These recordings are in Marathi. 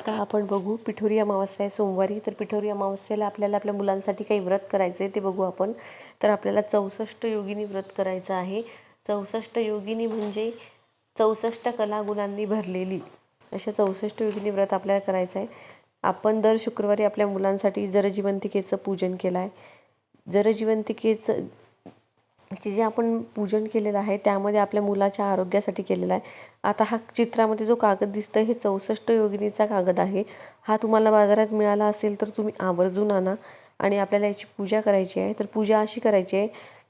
आता आपण बघू पिठोरी अमावस्या आहे सोमवारी तर पिठोरी अमावस्येला आपल्याला आपल्या मुलांसाठी काही व्रत करायचं आहे ते बघू आपण. तर आपल्याला चौसष्ट योगिनी व्रत करायचं आहे. चौसष्ट योगिनी म्हणजे चौसष्ट कलागुणांनी भरलेली. अशा चौसष्ट योगिनी व्रत आपल्याला करायचं आहे आपण दर शुक्रवारी आपल्या मुलांसाठी जरजीवंतिकेचं पूजन केलं आहे जरजीवंतिकेचं की जे आपण पूजन केलेलं आहे त्यामध्ये आपल्या मुलाच्या आरोग्यासाठी केलेला आहे. आता हा चित्रामध्ये जो कागद दिसतोय हे चौसष्ट योगिनीचा कागद आहे. हा तुम्हाला बाजारात मिळाला असेल तर तुम्ही आवर्जून आणा. आणि आपल्याला याची पूजा करायची आहे. तर पूजा अशी करायची आहे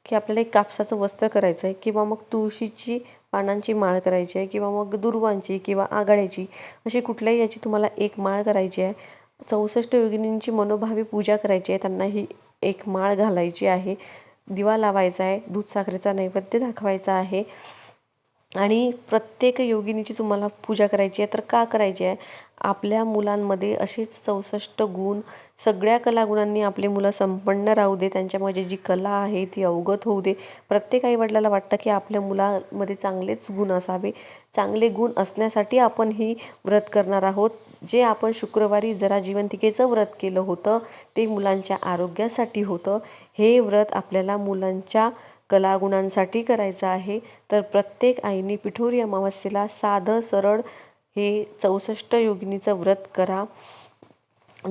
की आपल्याला एक कापसाचं वस्त्र करायचं आहे किंवा मग तुळशीची पानांची माळ करायची आहे किंवा मग दुर्वांची किंवा आघाड्याची अशी कुठल्याही याची तुम्हाला एक माळ करायची आहे. चौसष्ट योगिनींची मनोभावी पूजा करायची आहे. त्यांना ही एक माळ घालायची आहे. दिवा लावायचा आहे दूध साखरेचा नैवेद्य दाखवायचा आहे. आणि प्रत्येक योगिनीची तुम्हाला पूजा करायची आहे तर का करायची आहे? आपल्या मुलांमध्ये असेच चौसष्ट गुण सगळ्या कलागुणांनी आपले मुलं संपन्न राहू दे त्यांच्यामध्ये जी कला आहे ती अवगत होऊ दे. प्रत्येक आईवडिलाला वाटतं की आपल्या मुलामध्ये चांगलेच गुण असावे. चांगले गुण असण्यासाठी आपण ही व्रत करणार आहोत. जे आपण शुक्रवारी जरा जिवंतिकेचं व्रत केलं होतं ते मुलांच्या आरोग्यासाठी होतं. हे व्रत आपल्याला मुलांच्या कलागुणांसाठी करायचं आहे तर प्रत्येक आईने पिठोरी अमावस्येला साधं सरळ हे चौसष्ट योगिनीचं व्रत करा.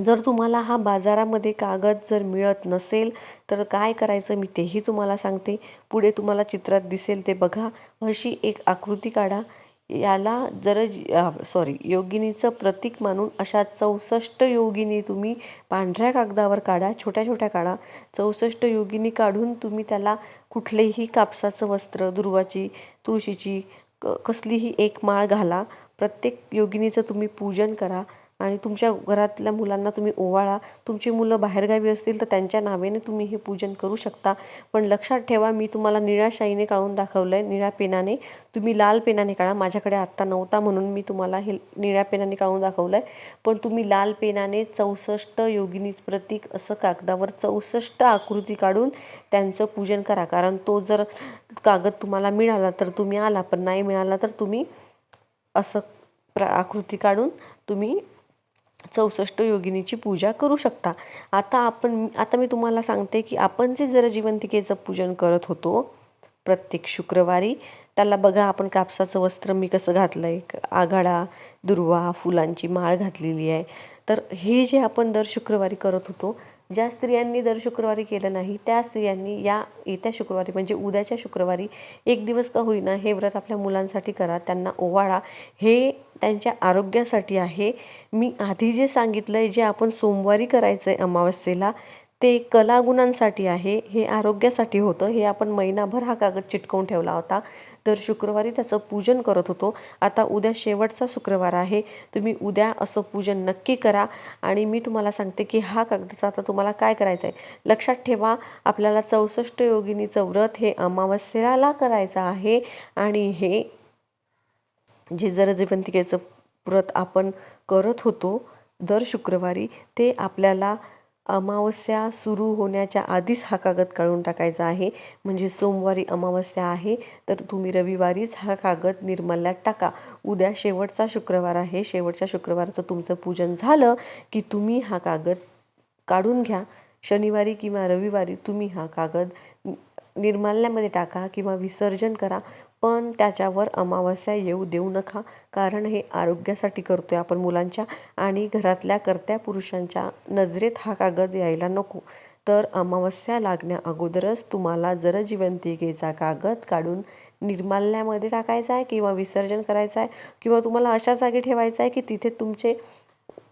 जर तुम्हाला हा बाजारामध्ये कागद जर मिळत नसेल तर काय करायचं मी तेही तुम्हाला सांगते. पुढे तुम्हाला चित्रात दिसेल ते बघा. अशी एक आकृती काढा. याला जर सॉरी योगिनीचं प्रतीक मानून अशा चौसष्ट योगिनी तुम्ही पांढऱ्या कागदावर काढा छोट्या छोट्या काढा. चौसष्ट योगिनी काढून तुम्ही त्याला कुठलेही कापसाचं वस्त्र दुर्वाची तुळशीची क कसलीही एक माळ घाला. प्रत्येक योगिनीचं तुम्ही पूजन करा. आणि तुमच्या घरातल्या मुलांना तुम्ही ओवाळा. तुमची मुलं बाहेरगावी असतील तर त्यांच्या नावेने तुम्ही हे पूजन करू शकता. पण लक्षात ठेवा मी तुम्हाला निळ्या शाईने काढून दाखवलं आहे निळ्या पेनाने. तुम्ही लाल पेनाने काढा. माझ्याकडे आत्ता नव्हता म्हणून मी तुम्हाला हे निळ्या पेनाने काढून दाखवलं आहे पण तुम्ही लाल पेनाने चौसष्ट योगिनी प्रतीक असं कागदावर चौसष्ट आकृती काढून त्यांचं पूजन करा. कारण तो जर कागद तुम्हाला मिळाला तर तुम्ही आला पण नाही मिळाला तर तुम्ही असं प्र आकृती काढून तुम्ही चौसष्ट योगिनीची पूजा करू शकता. आता आपण आता मी तुम्हाला सांगते की आपण जे जर जिवंतिकेचं पूजन करत होतो प्रत्येक शुक्रवारी त्याला बघा आपण कापसाचं वस्त्र मी कसं घातलं आहे आघाडा दुर्वा फुलांची माळ घातलेली आहे. तर हे जे आपण दर शुक्रवारी करत होतो ज्या स्त्रियांनी दर शुक्रवारी केलं नाही त्या स्त्रियांनी या येत्या शुक्रवारी म्हणजे उद्याच्या शुक्रवारी एक दिवस का होईना हे व्रत आपल्या मुलांसाठी करा त्यांना ओवाळा. हे त्यांच्या आरोग्यासाठी आहे. मी आधी जे सांगितलं आहे जे आपण सोमवारी करायचं आहे अमावस्येला ते कलागुणांसाठी आहे. हे आरोग्यासाठी होतं. हे आपण महिनाभर हा कागद चिटकवून ठेवला होता. तर शुक्रवारी त्याचं पूजन करत होतो. आता उद्या शेवटचा शुक्रवार आहे. तुम्ही उद्या असं पूजन नक्की करा. आणि मी तुम्हाला सांगते की हा कागदाचा आता तुम्हाला काय करायचं आहे लक्षात ठेवा आपल्याला चौसष्ट योगिनीचं व्रत हे अमावस्येला करायचं आहे. आणि हे जे जरजीवंतिकेचं व्रत आपण करत होतो दर शुक्रवारी ते आपल्याला अमावस्या सुरू होण्याच्या आधीच हा कागद काढून टाकायचा आहे. म्हणजे सोमवारी अमावस्या आहे तर तुम्ही रविवारीच हा कागद निर्मल्यात टाका. उद्या शेवटचा शुक्रवार आहे. शेवटच्या शुक्रवारचं तुमचं पूजन झालं की तुम्ही हा कागद काढून घ्या. शनिवारी किंवा रविवारी तुम्ही हा कागद निर्माल्यामध्ये टाका किंवा विसर्जन करा. पण त्याच्यावर अमावस्या येऊ देऊ नका. कारण हे आरोग्यासाठी करतो आहे आपण मुलांच्या आणि घरातल्या कर्त्या पुरुषांच्या नजरेत हा कागद यायला नको. तर अमावस्या लागण्या अगोदरच तुम्हाला जर जिवंतिकेचा कागद काढून निर्माल्यामध्ये टाकायचा आहे किंवा विसर्जन करायचं आहे किंवा तुम्हाला अशा जागी ठेवायचं आहे की तिथे तुमचे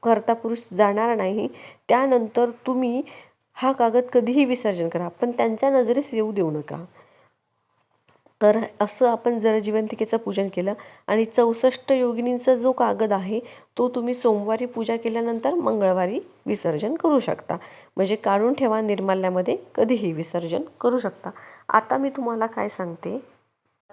कर्ता पुरुष जाणार नाही. त्यानंतर तुम्ही हा कागद कधीही विसर्जन करा. पण त्यांच्या नजरेस येऊ देऊ नका. तर असं आपण जर जिवंतिकेचं पूजन केलं. आणि चौसष्ट योगिनींचा जो कागद आहे तो तुम्ही सोमवारी पूजा केल्यानंतर मंगळवारी विसर्जन करू शकता. म्हणजे काढून ठेवा निर्माल्यामध्ये कधीही विसर्जन करू शकता. आता मी तुम्हाला काय सांगते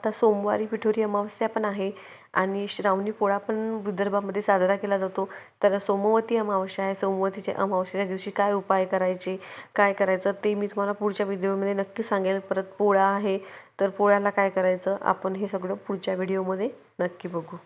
आता सोमवारी पिठोरी अमावस्या पण आहे आणि श्रावणी पोळा पण विदर्भामध्ये साजरा केला जातो. तर सोमवती अमावस्या आहे. सोमवतीच्या अमावस्याच्या दिवशी काय उपाय करायचे काय करायचं ते मी तुम्हाला पुढच्या व्हिडिओमध्ये नक्की सांगेल. परत पोळा आहे तर पोळ्याला काय करायचं आपण हे सगळं पुढच्या व्हिडिओमध्ये नक्की बघू.